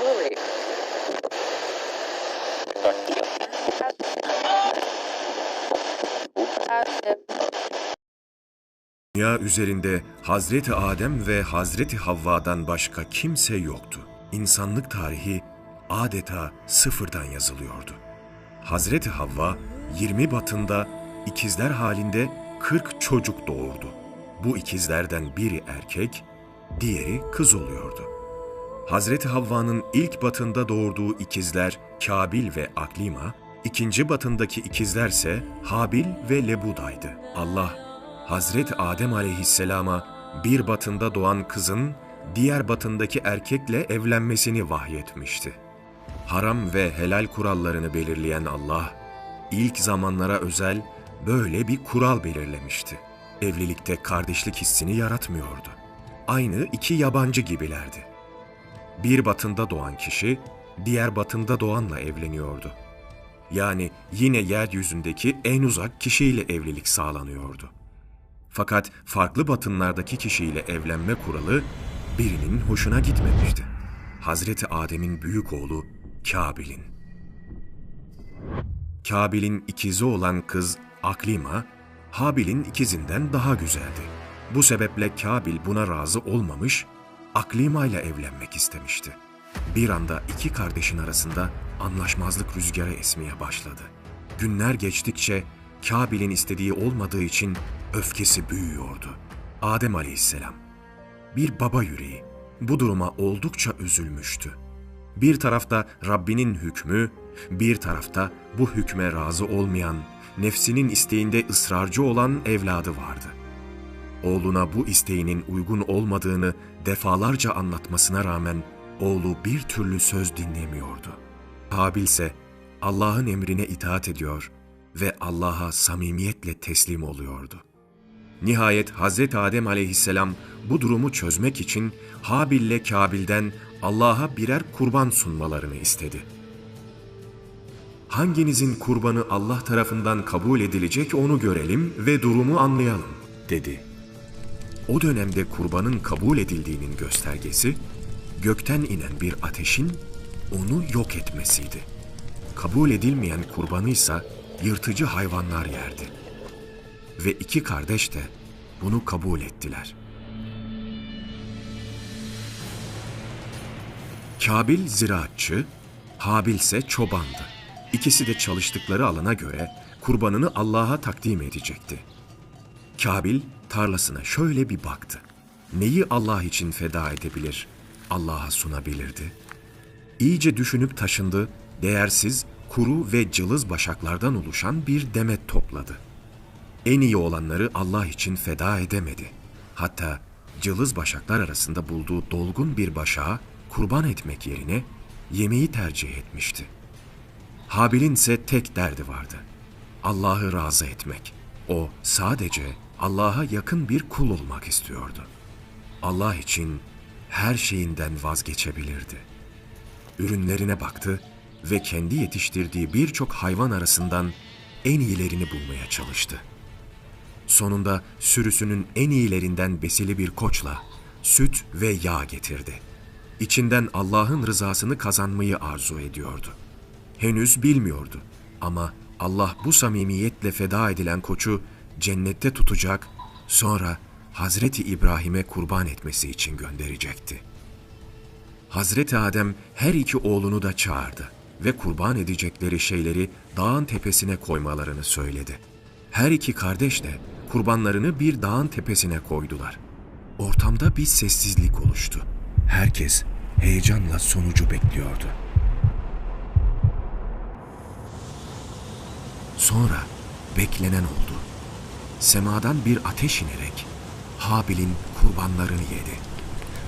hurry. Dünya üzerinde Hazreti Adem ve Hazreti Havva'dan başka kimse yoktu. İnsanlık tarihi adeta sıfırdan yazılıyordu. Hazreti Havva 20 batında ikizler halinde 40 çocuk doğurdu. Bu ikizlerden biri erkek, diğeri kız oluyordu. Hazreti Havva'nın ilk batında doğurduğu ikizler Kabil ve Aklima, ikinci batındaki ikizlerse Habil ve Lebuda'ydı. Allah, Hazreti Adem aleyhisselama bir batında doğan kızın diğer batındaki erkekle evlenmesini vahyetmişti. Haram ve helal kurallarını belirleyen Allah, ilk zamanlara özel böyle bir kural belirlemişti. Evlilikte kardeşlik hissini yaratmıyordu. Aynı iki yabancı gibilerdi. Bir batında doğan kişi, diğer batında doğanla evleniyordu. Yani yine yeryüzündeki en uzak kişiyle evlilik sağlanıyordu. Fakat farklı batınlardaki kişiyle evlenme kuralı birinin hoşuna gitmemişti. Hazreti Adem'in büyük oğlu Kabil'in. Kabil'in ikizi olan kız Aklima, Habil'in ikizinden daha güzeldi. Bu sebeple Kabil buna razı olmamış, Aklima ile evlenmek istemişti. Bir anda iki kardeşin arasında anlaşmazlık rüzgarı esmeye başladı. Günler geçtikçe Kabil'in istediği olmadığı için öfkesi büyüyordu. Adem aleyhisselam, bir baba yüreği, bu duruma oldukça üzülmüştü. Bir tarafta Rabbinin hükmü, bir tarafta bu hükme razı olmayan, nefsinin isteğinde ısrarcı olan evladı vardı. Oğluna bu isteğinin uygun olmadığını defalarca anlatmasına rağmen oğlu bir türlü söz dinlemiyordu. Habil ise Allah'ın emrine itaat ediyor ve Allah'a samimiyetle teslim oluyordu. Nihayet Hazreti Adem aleyhisselam bu durumu çözmek için Habil ile Kabil'den Allah'a birer kurban sunmalarını istedi. Hanginizin kurbanı Allah tarafından kabul edilecek onu görelim ve durumu anlayalım, dedi. O dönemde kurbanın kabul edildiğinin göstergesi, gökten inen bir ateşin onu yok etmesiydi. Kabul edilmeyen kurbanıysa yırtıcı hayvanlar yerdi. Ve iki kardeş de bunu kabul ettiler. Kabil ziraatçı, Habil ise çobandı. İkisi de çalıştıkları alana göre kurbanını Allah'a takdim edecekti. Kabil tarlasına şöyle bir baktı. Neyi Allah için feda edebilir, Allah'a sunabilirdi? İyice düşünüp taşındı, değersiz, kuru ve cılız başaklardan oluşan bir demet topladı. En iyi olanları Allah için feda edemedi. Hatta cılız başaklar arasında bulduğu dolgun bir başağı kurban etmek yerine yemeği tercih etmişti. Habil'in ise tek derdi vardı. Allah'ı razı etmek. O sadece Allah'a yakın bir kul olmak istiyordu. Allah için her şeyinden vazgeçebilirdi. Ürünlerine baktı ve kendi yetiştirdiği birçok hayvan arasından en iyilerini bulmaya çalıştı. Sonunda sürüsünün en iyilerinden besili bir koçla süt ve yağ getirdi. İçinden Allah'ın rızasını kazanmayı arzu ediyordu. Henüz bilmiyordu ama Allah bu samimiyetle feda edilen koçu cennette tutacak, sonra Hazreti İbrahim'e kurban etmesi için gönderecekti. Hazreti Adem her iki oğlunu da çağırdı ve kurban edecekleri şeyleri dağın tepesine koymalarını söyledi. Her iki kardeş de kurbanlarını bir dağın tepesine koydular. Ortamda bir sessizlik oluştu. Herkes heyecanla sonucu bekliyordu. Sonra beklenen oldu. Semadan bir ateş inerek Habil'in kurbanlarını yedi.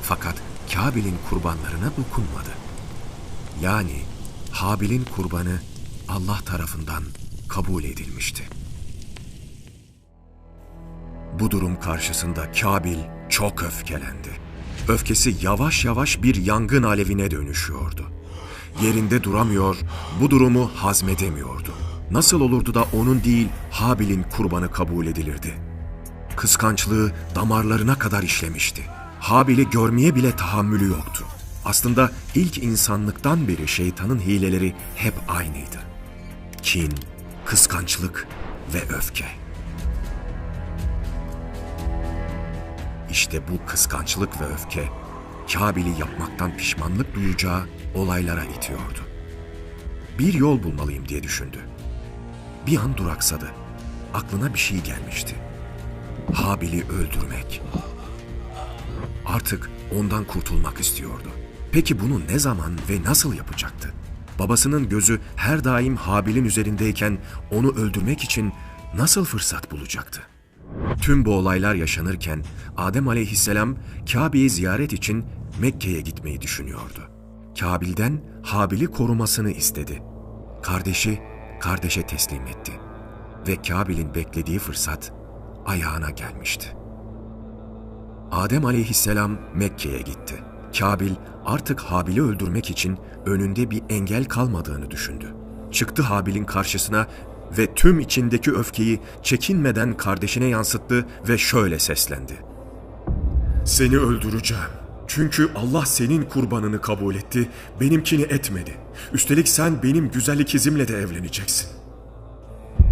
Fakat Kabil'in kurbanlarına dokunmadı. Yani Habil'in kurbanı Allah tarafından kabul edilmişti. Bu durum karşısında Kabil çok öfkelendi. Öfkesi yavaş yavaş bir yangın alevine dönüşüyordu. Yerinde duramıyor, bu durumu hazmedemiyordu. Nasıl olurdu da onun değil Habil'in kurbanı kabul edilirdi? Kıskançlığı damarlarına kadar işlemişti. Habil'i görmeye bile tahammülü yoktu. Aslında ilk insanlıktan beri şeytanın hileleri hep aynıydı. Kin, kıskançlık ve öfke. İşte bu kıskançlık ve öfke Kabil'i yapmaktan pişmanlık duyacağı olaylara itiyordu. Bir yol bulmalıyım diye düşündü. Bir an duraksadı. Aklına bir şey gelmişti. Habil'i öldürmek. Artık ondan kurtulmak istiyordu. Peki bunu ne zaman ve nasıl yapacaktı? Babasının gözü her daim Habil'in üzerindeyken onu öldürmek için nasıl fırsat bulacaktı? Tüm bu olaylar yaşanırken Adem aleyhisselam Kabe'yi ziyaret için Mekke'ye gitmeyi düşünüyordu. Kabil'den Habil'i korumasını istedi. Kardeşi kardeşe teslim etti ve Kabil'in beklediği fırsat ayağına gelmişti. Adem aleyhisselam Mekke'ye gitti. Kabil artık Habil'i öldürmek için önünde bir engel kalmadığını düşündü. Çıktı Habil'in karşısına ve tüm içindeki öfkeyi çekinmeden kardeşine yansıttı ve şöyle seslendi. Seni öldüreceğim. Çünkü Allah senin kurbanını kabul etti, benimkini etmedi. Üstelik sen benim güzel ikizimle de evleneceksin.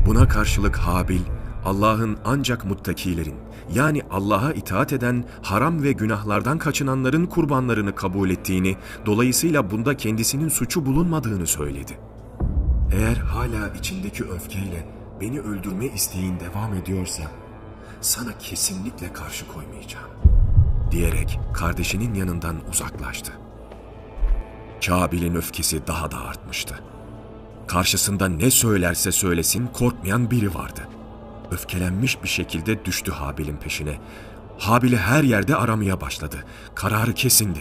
Buna karşılık Habil, Allah'ın ancak muttakilerin, yani Allah'a itaat eden, haram ve günahlardan kaçınanların kurbanlarını kabul ettiğini, dolayısıyla bunda kendisinin suçu bulunmadığını söyledi. Eğer hala içindeki öfkeyle beni öldürme isteğin devam ediyorsa, sana kesinlikle karşı koymayacağım, diyerek kardeşinin yanından uzaklaştı. Kabil'in öfkesi daha da artmıştı. Karşısında ne söylerse söylesin korkmayan biri vardı. Öfkelenmiş bir şekilde düştü Habil'in peşine. Habil'i her yerde aramaya başladı. Kararı kesindi.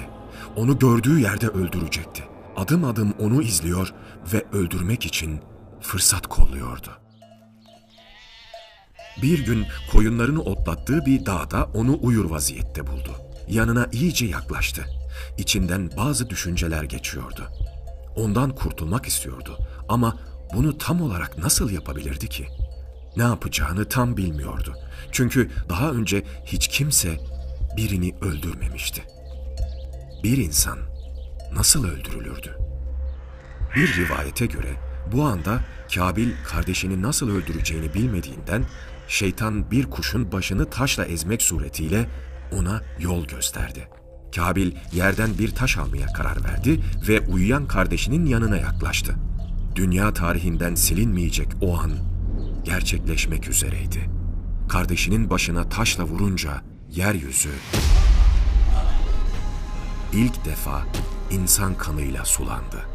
Onu gördüğü yerde öldürecekti. Adım adım onu izliyor ve öldürmek için fırsat kolluyordu. Bir gün koyunlarını otlattığı bir dağda onu uyur vaziyette buldu. Yanına iyice yaklaştı. İçinden bazı düşünceler geçiyordu. Ondan kurtulmak istiyordu ama bunu tam olarak nasıl yapabilirdi ki? Ne yapacağını tam bilmiyordu. Çünkü daha önce hiç kimse birini öldürmemişti. Bir insan nasıl öldürülürdü? Bir rivayete göre bu anda Kabil kardeşini nasıl öldüreceğini bilmediğinden şeytan bir kuşun başını taşla ezmek suretiyle ona yol gösterdi. Kabil yerden bir taş almaya karar verdi ve uyuyan kardeşinin yanına yaklaştı. Dünya tarihinden silinmeyecek o an gerçekleşmek üzereydi. Kardeşinin başına taşla vurunca yeryüzü ilk defa insan kanıyla sulandı.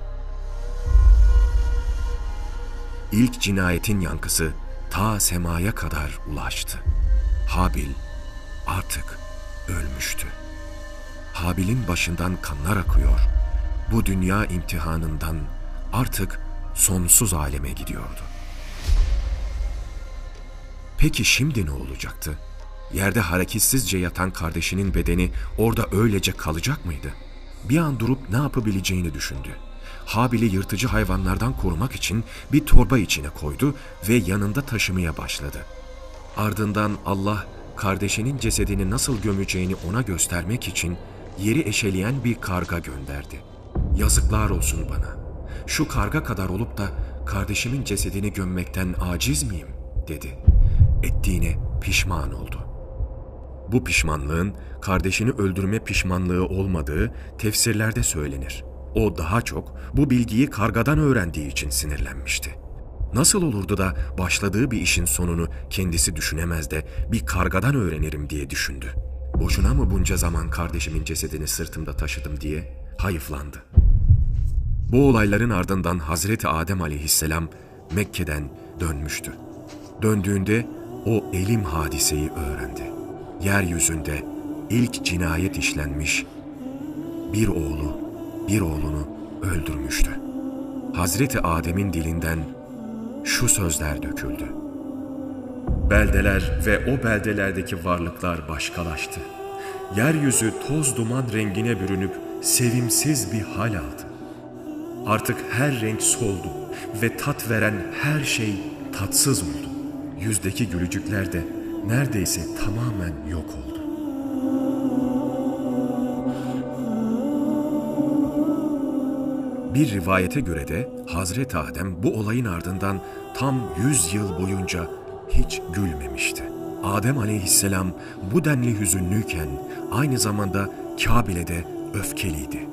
İlk cinayetin yankısı ta semaya kadar ulaştı. Habil artık ölmüştü. Habil'in başından kanlar akıyor. Bu dünya imtihanından artık sonsuz aleme gidiyordu. Peki şimdi ne olacaktı? Yerde hareketsizce yatan kardeşinin bedeni orada öylece kalacak mıydı? Bir an durup ne yapabileceğini düşündü. Habil'i yırtıcı hayvanlardan korumak için bir torba içine koydu ve yanında taşımaya başladı. Ardından Allah kardeşinin cesedini nasıl gömeceğini ona göstermek için yeri eşeleyen bir karga gönderdi. Yazıklar olsun bana. Şu karga kadar olup da kardeşimin cesedini gömmekten aciz miyim? dedi. Ettiğine pişman oldu. Bu pişmanlığın kardeşini öldürme pişmanlığı olmadığı tefsirlerde söylenir. O daha çok bu bilgiyi kargadan öğrendiği için sinirlenmişti. Nasıl olurdu da başladığı bir işin sonunu kendisi düşünemez de bir kargadan öğrenirim diye düşündü. Boşuna mı bunca zaman kardeşimin cesedini sırtımda taşıdım diye hayıflandı. Bu olayların ardından Hazreti Adem aleyhisselam Mekke'den dönmüştü. Döndüğünde o elim hadiseyi öğrendi. Yeryüzünde ilk cinayet işlenmiş, bir oğlu bir oğlunu öldürmüştü. Hazreti Adem'in dilinden şu sözler döküldü. Beldeler ve o beldelerdeki varlıklar başkalaştı. Yeryüzü toz duman rengine bürünüp sevimsiz bir hal aldı. Artık her renk soldu ve tat veren her şey tatsız oldu. Yüzdeki gülücükler de neredeyse tamamen yok oldu. Bir rivayete göre de Hazreti Adem bu olayın ardından tam 100 yıl boyunca hiç gülmemişti. Adem aleyhisselam bu denli hüzünlüyken aynı zamanda Kabil'e de öfkeliydi.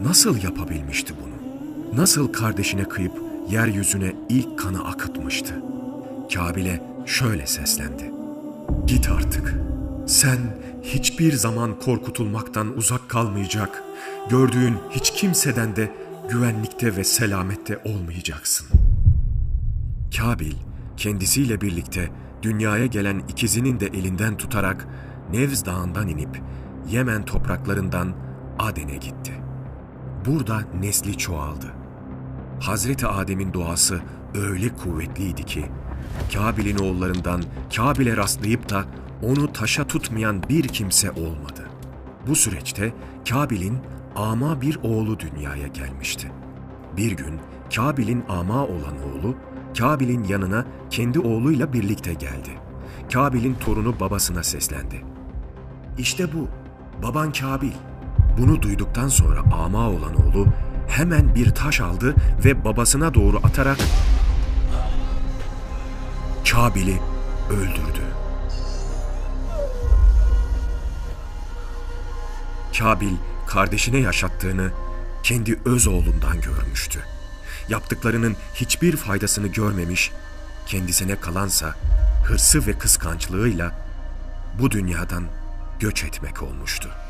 Nasıl yapabilmişti bunu? Nasıl kardeşine kıyıp yeryüzüne ilk kanı akıtmıştı? Kabil'e şöyle seslendi. Git artık. Sen hiçbir zaman korkutulmaktan uzak kalmayacak, gördüğün hiç kimseden de güvenlikte ve selamette olmayacaksın. Kabil kendisiyle birlikte dünyaya gelen ikizinin de elinden tutarak Nevz Dağı'ndan inip Yemen topraklarından Aden'e gitti. Burada nesli çoğaldı. Hazreti Adem'in duası öyle kuvvetliydi ki Kabil'in oğullarından Kabil'e rastlayıp da onu taşa tutmayan bir kimse olmadı. Bu süreçte Kabil'in ama bir oğlu dünyaya gelmişti. Bir gün Kabil'in ama olan oğlu Kabil'in yanına kendi oğluyla birlikte geldi. Kabil'in torunu babasına seslendi. İşte bu, baban Kabil. Bunu duyduktan sonra ama olan oğlu hemen bir taş aldı ve babasına doğru atarak Kabil'i öldürdü. Kabil kardeşine yaşattığını kendi öz oğlundan görmüştü. Yaptıklarının hiçbir faydasını görmemiş, kendisine kalansa hırsı ve kıskançlığıyla bu dünyadan göç etmek olmuştu.''